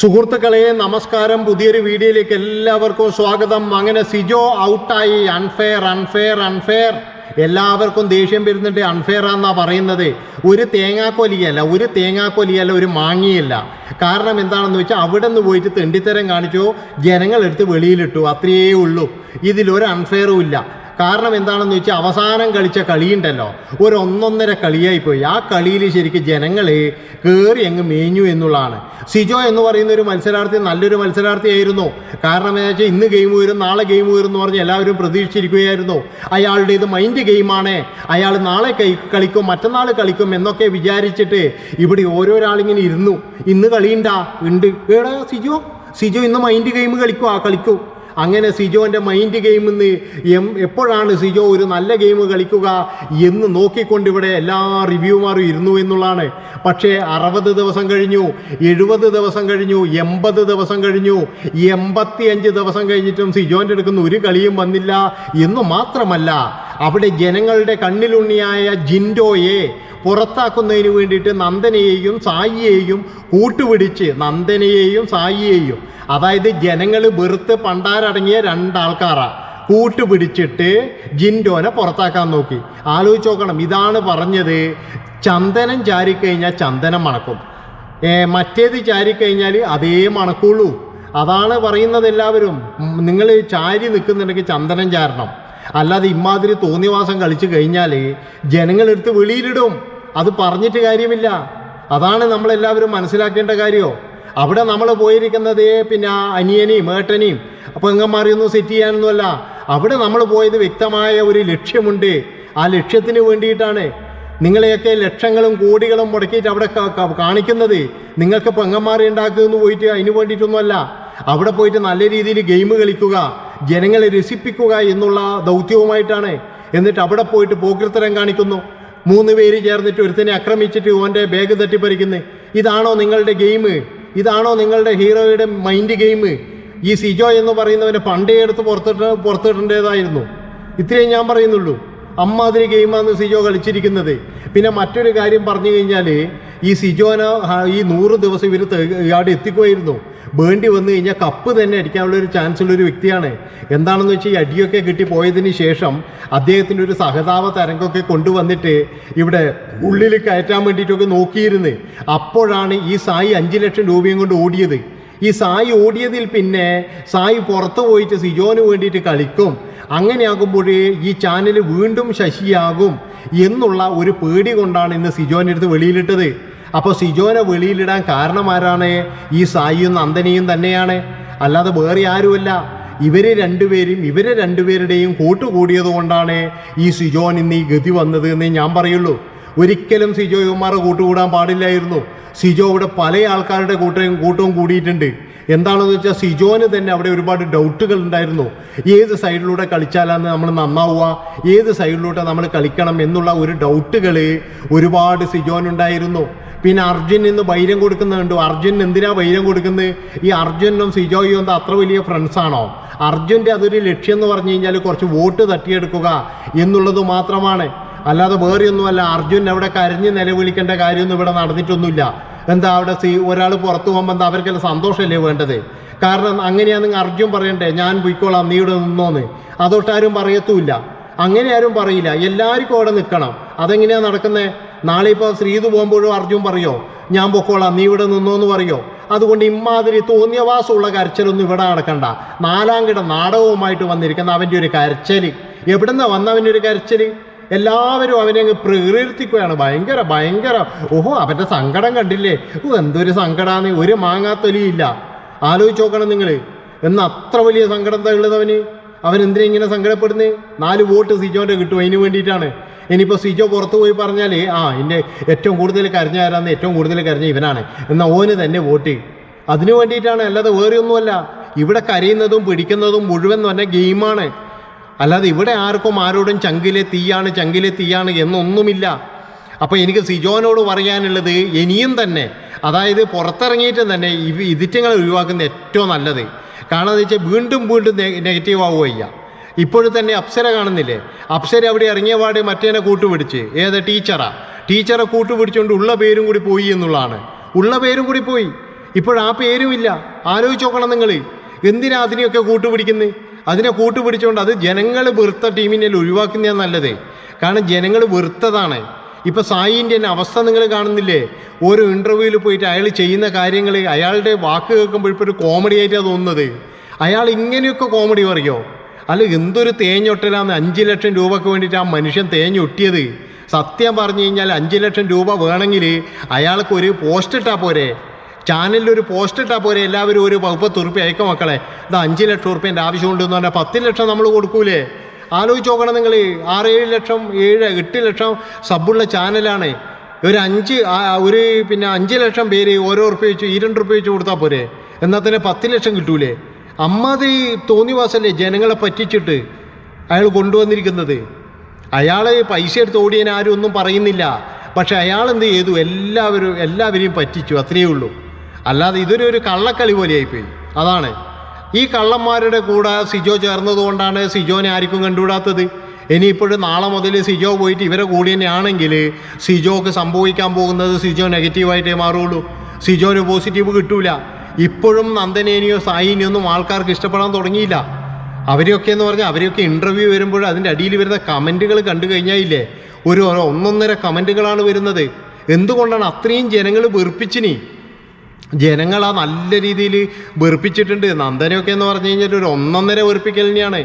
സുഹൃത്തുക്കളെ നമസ്കാരം. പുതിയൊരു വീഡിയോയിലേക്ക് എല്ലാവർക്കും സ്വാഗതം. അങ്ങനെ സിജോ ഔട്ടായി. അൺഫെയർ അൺഫെയർ അൺഫെയർ എല്ലാവർക്കും ദേഷ്യം വരുന്നുണ്ട് അൺഫെയർ ആണെന്നാ പറയുന്നത്. ഒരു തേങ്ങാക്കൊലിയല്ല ഒരു തേങ്ങാക്കൊലിയല്ല ഒരു മാങ്ങിയല്ല. കാരണം എന്താണെന്ന് വെച്ചാൽ അവിടെ നിന്ന് പോയിട്ട് തെണ്ടിത്തരം കാണിച്ചോ ജനങ്ങളെടുത്ത് വെളിയിലിട്ടു. അത്രയേ ഉള്ളൂ. ഇതിലൊരു അൺഫെയറും ഇല്ല. കാരണം എന്താണെന്ന് വെച്ചാൽ അവസാനം കളിച്ച കളിയുണ്ടല്ലോ. ഒരു ഒന്നൊന്നര കളിയായി പോയി ആ കളിയിൽ ശരിക്കും ജനങ്ങൾ കയറി അങ്ങ് മേഞ്ഞു എന്നുള്ളതാണ്. സിജോ എന്ന് പറയുന്ന ഒരു മത്സരാർത്ഥി നല്ലൊരു മത്സരാർത്ഥിയായിരുന്നു. കാരണം എന്താ വെച്ചാൽ ഇന്ന് ഗെയിം വരും നാളെ ഗെയിം വരും എന്ന് പറഞ്ഞ് എല്ലാവരും പ്രതീക്ഷിച്ചിരിക്കുകയായിരുന്നു. അയാളുടെ ഇത് മൈൻഡ് ഗെയിമാണ് അയാൾ നാളെ കളിക്കും മറ്റന്നാൾ കളിക്കും എന്നൊക്കെ വിചാരിച്ചിട്ട് ഇവിടെ ഓരോരാളിങ്ങനെ ഇരുന്നു. ഇന്ന് കളിയുണ്ടാ? ഉണ്ട്. ഏടാ സിജോ. സിജോ ഇന്ന് മൈൻഡ് ഗെയിം കളിക്കും ആ കളിക്കും. അങ്ങനെ സിജോന്റെ മൈൻഡ് ഗെയിമിൽ നിന്ന് എം എപ്പോഴാണ് സിജോ ഒരു നല്ല ഗെയിം കളിക്കുക എന്ന് നോക്കിക്കൊണ്ട് ഇവിടെ എല്ലാ റിവ്യൂമാരും ഇരുന്നു എന്നുള്ളതാണ്. പക്ഷേ അറുപത് ദിവസം കഴിഞ്ഞു എഴുപത് ദിവസം കഴിഞ്ഞു എൺപത് ദിവസം കഴിഞ്ഞു എൺപത്തി അഞ്ച് ദിവസം കഴിഞ്ഞിട്ടും സിജോന്റെ അടുക്കുന്ന ഒരു കളിയും വന്നില്ല എന്ന് മാത്രമല്ല അവിടെ ജനങ്ങളുടെ കണ്ണിലുണ്ണിയായ ജിൻഡോയെ പുറത്താക്കുന്നതിന് വേണ്ടിയിട്ട് നന്ദനയെയും സായിയെയും കൂട്ടുപിടിച്ച് നന്ദനയെയും സായിയെയും അതായത് ജനങ്ങൾ വെറുത്ത് പണ്ടാരടങ്ങിയ രണ്ടാൾക്കാരാണ് കൂട്ടുപിടിച്ചിട്ട് ജിൻഡോനെ പുറത്താക്കാൻ നോക്കി. ആലോചിച്ച് നോക്കണം ഇതാണ് പറഞ്ഞത്. ചന്ദനം ചാരിക്കഴിഞ്ഞാൽ ചന്ദനം മണക്കും. മറ്റേത് ചാരിക്കഴിഞ്ഞാൽ അതേ മണക്കുള്ളൂ. അതാണ് പറയുന്നത് എല്ലാവരും. നിങ്ങൾ ചാരി നിൽക്കുന്നുണ്ടെങ്കിൽ ചന്ദനം ചാരണം. അല്ലാതെ ഇമാതിരി തോന്നിവാസം കളിച്ചു കഴിഞ്ഞാൽ ജനങ്ങളെടുത്ത് വെളിയിലിടും. അത് പറഞ്ഞിട്ട് കാര്യമില്ല. അതാണ് നമ്മളെല്ലാവരും മനസ്സിലാക്കേണ്ട കാര്യമോ അവിടെ നമ്മൾ പോയിരിക്കുന്നത് പിന്നെ അനിയനെയും ഏട്ടനെയും പെങ്ങന്മാരെയൊന്നും സെറ്റ് ചെയ്യാനൊന്നുമല്ല. അവിടെ നമ്മൾ പോയത് വ്യക്തമായ ഒരു ലക്ഷ്യമുണ്ട്. ആ ലക്ഷ്യത്തിന് വേണ്ടിയിട്ടാണ് നിങ്ങളെയൊക്കെ ലക്ഷങ്ങളും കോടികളും മുടക്കിയിട്ട് അവിടെ കാണിക്കുന്നത്. നിങ്ങൾക്ക് പെങ്ങന്മാരെ ഉണ്ടാക്കുമെന്ന് പോയിട്ട് അതിന് വേണ്ടിയിട്ടൊന്നുമല്ല. അവിടെ പോയിട്ട് നല്ല രീതിയിൽ ഗെയിം കളിക്കുക ജനങ്ങളെ രസിപ്പിക്കുക എന്നുള്ള ദൗത്യവുമായിട്ടാണ്. എന്നിട്ട് അവിടെ പോയിട്ട് പോക്കൃത്തരം കാണിക്കുന്നു. മൂന്ന് പേര് ചേർന്നിട്ട് ഒരുത്തനെ ആക്രമിച്ചിട്ട് ഓന്റെ ബാഗ് തട്ടിപ്പറിക്കുന്നത് ഇതാണോ നിങ്ങളുടെ ഗെയിം ഇതാണോ നിങ്ങളുടെ ഹീറോയുടെ മൈൻഡ് ഗെയിം? ഈ സിജോ എന്ന് പറയുന്നവനെ പണ്ടേ എടുത്ത് പുറത്തിട്ട് പുറത്തിടേണ്ടതായിരുന്നു. ഇത്രയും ഞാൻ പറയുന്നുള്ളൂ. അമ്മാതിരി ഗെയിമാണ് സിജോ കളിച്ചിരിക്കുന്നത്. പിന്നെ മറ്റൊരു കാര്യം പറഞ്ഞു കഴിഞ്ഞാൽ ഈ സിജോന ഈ നൂറ് ദിവസം ഇവർ അവിടെ എത്തിക്കുമായിരുന്നു വേണ്ടി വന്നു കഴിഞ്ഞാൽ കപ്പ് തന്നെ അടിക്കാനുള്ള ഒരു ചാൻസ് ഉള്ള ഒരു വ്യക്തിയാണ്. എന്താണെന്ന് വെച്ചാൽ ഈ അടിയൊക്കെ കിട്ടി പോയതിന് ശേഷം അദ്ദേഹത്തിന്റെ ഒരു സഹതാപ തരംഗമൊക്കെ കൊണ്ടുവന്നിട്ട് ഇവിടെ ഉള്ളിൽ കയറ്റാൻ വേണ്ടിയിട്ടൊക്കെ നോക്കിയിരുന്ന് അപ്പോഴാണ് ഈ സായി അഞ്ച് ലക്ഷം രൂപയും കൊണ്ട് ഓടിയത്. ഈ സായി ഓടിയതിൽ പിന്നെ സായി പുറത്തു പോയിട്ട് സിജോന് വേണ്ടിയിട്ട് കളിക്കും. അങ്ങനെയാകുമ്പോൾ ഈ ചാനൽ വീണ്ടും ശശിയാകും എന്നുള്ള ഒരു പേടി കൊണ്ടാണ് ഇന്ന് സിജോന്റെ അടുത്ത് വെളിയിലിട്ടത്. അപ്പോൾ സിജോനെ വെളിയിലിടാൻ കാരണം ആരാണ്? ഈ സായിയും നന്ദനയും തന്നെയാണ്. അല്ലാതെ വേറെ ആരുമല്ല. ഇവർ രണ്ടുപേരും ഇവരെ രണ്ടുപേരുടെയും കൂട്ടുകൂടിയത് കൊണ്ടാണ് ഈ സിജോൻ ഇന്ന് ഈ ഗതി വന്നത് എന്ന് ഞാൻ പറയുള്ളൂ. ഒരിക്കലും സിജോ യുമാർ കൂട്ടുകൂടാൻ പാടില്ലായിരുന്നു. സിജോ ഇവിടെ പല ആൾക്കാരുടെ കൂട്ടവും കൂട്ടവും കൂടിയിട്ടുണ്ട്. എന്താണെന്ന് വെച്ചാൽ സിജോന് തന്നെ അവിടെ ഒരുപാട് ഡൗട്ടുകൾ ഉണ്ടായിരുന്നു. ഏത് സൈഡിലൂടെ കളിച്ചാലാണ് നമ്മൾ നന്നാവുക? ഏത് സൈഡിലൂടെ നമ്മൾ കളിക്കണം എന്നുള്ള ഒരു ഡൗട്ടുകൾ ഒരുപാട് സിജോനുണ്ടായിരുന്നു. പിന്നെ അർജുൻ ഇന്ന് വൈരം കൊടുക്കുന്നുണ്ട് അർജുൻ എന്തിനാ വൈരം കൊടുക്കുന്നത്? ഈ അർജുനും സിജോയും എന്താ അത്ര വലിയ ഫ്രണ്ട്സാണോ അർജുന്റെ അതൊരു ലക്ഷ്യം എന്ന് പറഞ്ഞു കഴിഞ്ഞാൽ കുറച്ച് വോട്ട് തട്ടിയെടുക്കുക എന്നുള്ളത് മാത്രമാണ്. അല്ലാതെ വേറെയൊന്നുമല്ല. അർജുൻ അവിടെ കരഞ്ഞ് നിലവിളിക്കേണ്ട കാര്യമൊന്നും ഇവിടെ നടന്നിട്ടൊന്നുമില്ല. എന്താ അവിടെ സി ഒരാൾ പുറത്തു പോകുമ്പോൾ അവർക്കെല്ലാം സന്തോഷമല്ലേ വേണ്ടത്? കാരണം അങ്ങനെയാണെങ്കിൽ അർജുൻ പറയണ്ടേ ഞാൻ പോയിക്കോളാം നീ ഇവിടെ നിന്നോന്ന്. അതൊട്ടാരും പറയത്തുമില്ല. അങ്ങനെ ആരും പറയില്ല. എല്ലാവർക്കും അവിടെ നിൽക്കണം. അതെങ്ങനെയാണ് നടക്കുന്നത് നാളെ ഇപ്പോൾ ശ്രീതു പോകുമ്പോഴും അർജുൻ പറയോ ഞാൻ പൊക്കോളാം നീ ഇവിടെ നിന്നോന്ന് പറയോ? അതുകൊണ്ട് ഇമ്മാതിരി തോന്നിയവാസമുള്ള കരച്ചിലൊന്നും ഇവിടെ നടക്കണ്ട. നാലാം കിട നാടകവുമായിട്ട് വന്നിരിക്കുന്ന അവന്റെ ഒരു കരച്ചൽ എവിടുന്ന വന്നവന്റെ ഒരു കരച്ചൽ എല്ലാവരും അവനെ അങ്ങ് പ്രകീർത്തിക്കുകയാണ്. ഭയങ്കര ഭയങ്കര. ഓഹോ അവന്റെ സങ്കടം കണ്ടില്ലേ? ഓ എന്തൊരു സങ്കടമാണ് ഒരു മാങ്ങാത്തൊലിയില്ല. ആലോചിച്ച് നോക്കണം നിങ്ങൾ എന്ന് അത്ര വലിയ സങ്കടം അവന്? അവൻ എന്തിനാ ഇങ്ങനെ സങ്കടപ്പെടുന്നത് നാല് വോട്ട് സിജോന്റെ കിട്ടും. അതിന് വേണ്ടിയിട്ടാണ്. ഇനിയിപ്പോൾ സിജോ പുറത്ത് പോയി പറഞ്ഞാൽ ആ എന്റെ ഏറ്റവും കൂടുതൽ കരഞ്ഞ ആരാന്ന് ഏറ്റവും കൂടുതൽ കരഞ്ഞ ഇവനാണ്. എന്നാൽ ഓന് തന്നെ വോട്ട്. അതിനു വേണ്ടിയിട്ടാണ്. അല്ലാതെ വേറെ ഒന്നുമല്ല ഇവിടെ കരയുന്നതും പിടിക്കുന്നതും മുഴുവൻ തന്നെ ഗെയിമാണ്. അല്ലാതെ ഇവിടെ ആർക്കും ആരോടും ചങ്കിലെ തീയാണ് ചങ്കിലെ തീയാണ് എന്നൊന്നുമില്ല. അപ്പോൾ എനിക്ക് സിജോനോട് പറയാനുള്ളത് ഇനിയും തന്നെ അതായത് പുറത്തിറങ്ങിയിട്ട് തന്നെ ഇവ ഇതിറ്റങ്ങൾ ഒഴിവാക്കുന്ന ഏറ്റവും നല്ലത്. കാരണം എന്ന് വെച്ചാൽ വീണ്ടും വീണ്ടും നെഗറ്റീവ് ആവുകയില്ല. ഇപ്പോഴും തന്നെ അപ്സര കാണുന്നില്ലേ? അപ്സര അവിടെ ഇറങ്ങിയ പാട് മറ്റേനെ കൂട്ടുപിടിച്ച്. ഏത് ടീച്ചറാ? ടീച്ചറെ കൂട്ടുപിടിച്ചുകൊണ്ട് ഉള്ള പേരും കൂടി പോയി എന്നുള്ളതാണ്. ഉള്ള പേരും കൂടി പോയി. ഇപ്പോഴാ പേരുമില്ല. ആലോചിച്ച് നോക്കണം നിങ്ങൾ എന്തിനാ അതിനെയൊക്കെ കൂട്ടുപിടിക്കുന്നത് അതിനെ കൂട്ടുപിടിച്ചുകൊണ്ട് അത് ജനങ്ങൾ വെറുത്ത ടീമിനെ ഒഴിവാക്കുന്നതാണ് നല്ലത്. കാരണം ജനങ്ങൾ വെറുത്തതാണ്. ഇപ്പോൾ സായിന്റെ തന്നെ അവസ്ഥ നിങ്ങൾ കാണുന്നില്ലേ? ഓരോ ഇന്റർവ്യൂവിൽ പോയിട്ട് അയാൾ ചെയ്യുന്ന കാര്യങ്ങൾ അയാളുടെ വാക്ക് കേൾക്കുമ്പോൾ ഇപ്പോൾ ഒരു കോമഡി ആയിട്ടാണ് തോന്നുന്നത്. അയാൾ ഇങ്ങനെയൊക്കെ കോമഡി പറയോ? അല്ല എന്തൊരു തേഞ്ഞൊട്ടലാന്ന് അഞ്ച് ലക്ഷം രൂപക്ക് വേണ്ടിയിട്ട് ആ മനുഷ്യൻ തേഞ്ഞൊട്ടിയത്. സത്യം പറഞ്ഞു കഴിഞ്ഞാൽ അഞ്ച് ലക്ഷം രൂപ വേണമെങ്കിൽ അയാൾക്ക് ഒരു പോസ്റ്റ് ഇട്ടാൽ പോരെ. ചാനലിൽ ഒരു പോസ്റ്റ് ഇട്ടാൽ പോരെ എല്ലാവരും ഒരു പകുപ്പത്ത് ഉറുപ്പ്യ അയക്കും മക്കളെ. ഇത് അഞ്ച് ലക്ഷം ഉറുപ്പ്യന്റെ ആവശ്യമുണ്ടെന്ന് പറഞ്ഞാൽ പത്ത് ലക്ഷം നമ്മൾ കൊടുക്കൂലേ? ആലോചിച്ച് നോക്കണം നിങ്ങൾ ആറേഴ് ലക്ഷം ഏഴ് എട്ട് ലക്ഷം സബുള്ള ചാനലാണ്. ഒരു അഞ്ച് ഒരു പിന്നെ അഞ്ച് ലക്ഷം പേര് ഓരോ ഉറുപ്പ്യ വെച്ച് ഈ രണ്ട് ഉറുപ്പ്യ വെച്ച് കൊടുത്താൽ പോരെ. എന്നാൽ തന്നെ പത്ത് ലക്ഷം കിട്ടൂലേ? അമ്മാതിരി തോന്നിവാസല്ലേ ജനങ്ങളെ പറ്റിച്ചിട്ട് അയാൾ കൊണ്ടുവന്നിരിക്കുന്നത്? അയാൾ പൈസ എടുത്ത് ഓടിയതിന് ആരും ഒന്നും പറയുന്നില്ല. പക്ഷെ അയാൾ എന്ത് ചെയ്തു? എല്ലാവരും എല്ലാവരെയും പറ്റിച്ചു അത്രയേ ഉള്ളൂ. അല്ലാതെ ഇതൊരു ഒരു കള്ളക്കളി പോലെയായിപ്പോയി. അതാണ്. ഈ കള്ളന്മാരുടെ കൂടെ സിജോ ചേർന്നതുകൊണ്ടാണ് സിജോനെ ആർക്കും കണ്ടുവിടാത്തത് ഇനിയിപ്പോഴും നാളെ മുതൽ സിജോ പോയിട്ട് ഇവരെ കൂടി തന്നെയാണെങ്കിൽ സിജോക്ക് സംഭവിക്കാൻ പോകുന്നത് സിജോ നെഗറ്റീവായിട്ടേ മാറുള്ളൂ. സിജോന് പോസിറ്റീവ് കിട്ടൂല. ഇപ്പോഴും നന്ദനേനിയോ സായിനിയോ ഒന്നും ആൾക്കാർക്ക് ഇഷ്ടപ്പെടാൻ തുടങ്ങിയില്ല. അവരെയൊക്കെ എന്ന് പറഞ്ഞാൽ അവരെയൊക്കെ ഇന്റർവ്യൂ വരുമ്പോൾ അതിന്റെ അടിയിൽ വരുന്ന കമന്റുകൾ കണ്ടു ഒരു ഒരു ഒന്നൊന്നര കമന്റുകളാണ് വരുന്നത്. എന്തുകൊണ്ടാണ് അത്രയും ജനങ്ങൾ വെറുപ്പിച്ചിനി? ജനങ്ങൾ ആ നല്ല രീതിയിൽ വെറുപ്പിച്ചിട്ടുണ്ട്. നന്ദനയൊക്കെ എന്ന് പറഞ്ഞു കഴിഞ്ഞാൽ ഒരു ഒന്നൊന്നര വെറുപ്പിക്കൽ തന്നെയാണ്.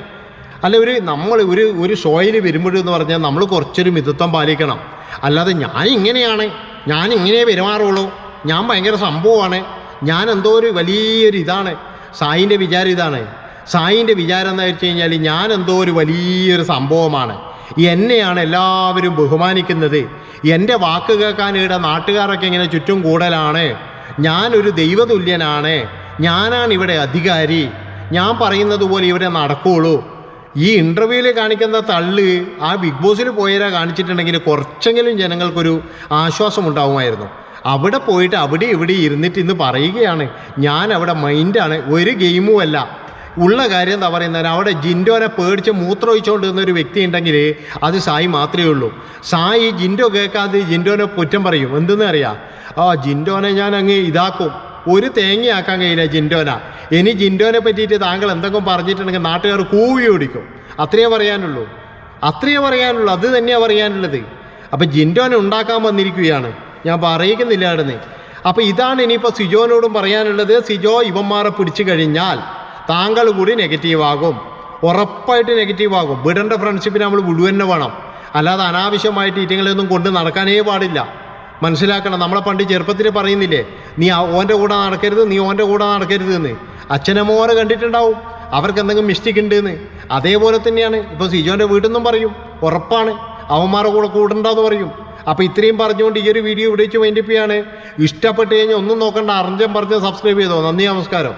അല്ല ഒരു നമ്മൾ ഒരു ഒരു ഷോയിൽ വരുമ്പോഴെന്ന് പറഞ്ഞാൽ നമ്മൾ കുറച്ചൊരു മിതത്വം പാലിക്കണം. അല്ലാതെ ഞാൻ ഇങ്ങനെയാണ്. ഞാൻ ഇങ്ങനെ പെരുമാറുള്ളൂ. ഞാൻ ഭയങ്കര സംഭവമാണ്. ഞാൻ എന്തോ ഒരു വലിയൊരു ഇതാണ്. സായിന്റെ വിചാരം ഇതാണ്. സായിന്റെ വിചാരം എന്ന് വെച്ച് കഴിഞ്ഞാൽ ഞാൻ എന്തോ ഒരു വലിയൊരു സംഭവമാണ്. എന്നെയാണ് എല്ലാവരും ബഹുമാനിക്കുന്നത്. എന്റെ വാക്ക് കേൾക്കാൻ ഇവിടെ നാട്ടുകാരൊക്കെ ഇങ്ങനെ ചുറ്റും കൂടലാണ്. ഞാനൊരു ദൈവതുല്യനാണ്. ഞാനാണ് ഇവിടെ അധികാരി. ഞാൻ പറയുന്നത് പോലെ ഇവിടെ നടക്കുകയുള്ളൂ ഈ ഇന്റർവ്യൂവിൽ കാണിക്കുന്ന തള്ള് ആ ബിഗ് ബോസിൽ പോയരാ കാണിച്ചിട്ടുണ്ടെങ്കിൽ കുറച്ചെങ്കിലും ജനങ്ങൾക്കൊരു ആശ്വാസം ഉണ്ടാവുമായിരുന്നു. അവിടെ പോയിട്ട് അവിടെ ഇവിടെ ഇരുന്നിട്ട് ഇന്ന് പറയുകയാണ്. ഞാൻ അവിടെ മൈൻഡാണ് ഒരു ഗെയിമും അല്ല. ഉള്ള കാര്യം എന്താ പറയുന്നത് അവിടെ ജിൻഡോനെ പേടിച്ച് മൂത്രമൊഴിച്ചുകൊണ്ടിരുന്ന ഒരു വ്യക്തി ഉണ്ടെങ്കിൽ അത് സായി മാത്രമേ ഉള്ളൂ. സായി ജിൻഡോ കേൾക്കാതെ ജിൻഡോനെ കുറ്റം പറയും. എന്തെന്ന് അറിയാം? ആ ജിൻഡോനെ ഞാൻ അങ്ങ് ഇതാക്കും. ഒരു തേങ്ങയാക്കാൻ കഴിയില്ല ജിൻഡോന. ഇനി ജിൻഡോനെ പറ്റിയിട്ട് താങ്കൾ എന്തെങ്കിലും പറഞ്ഞിട്ടുണ്ടെങ്കിൽ നാട്ടുകാർ കൂവി ഓടിക്കും. അത്രയേ പറയാനുള്ളൂ. അത്രയേ പറയാനുള്ളൂ. അത് തന്നെയാണ് പറയാനുള്ളത്. അപ്പം ജിൻഡോനെ ഉണ്ടാക്കാൻ വന്നിരിക്കുകയാണ്. ഞാൻ പറയിക്കുന്നില്ല നിന്ന് അപ്പം ഇതാണ് ഇനിയിപ്പോൾ സിജോനോടും പറയാനുള്ളത്. സിജോ ഇവന്മാരെ പിടിച്ചു കഴിഞ്ഞാൽ താങ്കൾ കൂടി നെഗറ്റീവാകും ഉറപ്പായിട്ട് നെഗറ്റീവാകും വിടേണ്ട ഫ്രണ്ട്ഷിപ്പിന് നമ്മൾ വിടുവന്നെ വേണം. അല്ലാതെ അനാവശ്യമായിട്ട് ഈറ്റങ്ങളെയൊന്നും കൊണ്ട് നടക്കാനേ പാടില്ല. മനസ്സിലാക്കണം നമ്മളെ പണ്ട് ചെറുപ്പത്തിൽ പറയുന്നില്ലേ നീ ഓന്റെ കൂടെ നടക്കരുത് നീ ഓന്റെ കൂടെ നടക്കരുത് എന്ന് അച്ഛനമ്മോരെ കണ്ടിട്ടുണ്ടാവും. അവർക്ക് എന്തെങ്കിലും മിസ്റ്റേക്ക് ഉണ്ട് എന്ന് അതേപോലെ തന്നെയാണ്. ഇപ്പോൾ സിജോന്റെ വീട്ടിൽ നിന്നും പറയും. ഉറപ്പാണ്. അവന്മാരുടെ കൂടെ കൂടണ്ടെന്ന് പറയും. അപ്പോൾ ഇത്രയും പറഞ്ഞുകൊണ്ട് ഈ ഒരു വീഡിയോ ഇവിടെ വെച്ച് വേണ്ടിപ്പിയാണ് ഇഷ്ടപ്പെട്ട് കഴിഞ്ഞാൽ ഒന്നും നോക്കണ്ട. അറിഞ്ഞം പറഞ്ഞ് സബ്സ്ക്രൈബ് ചെയ്തോ. നന്ദി നമസ്കാരം.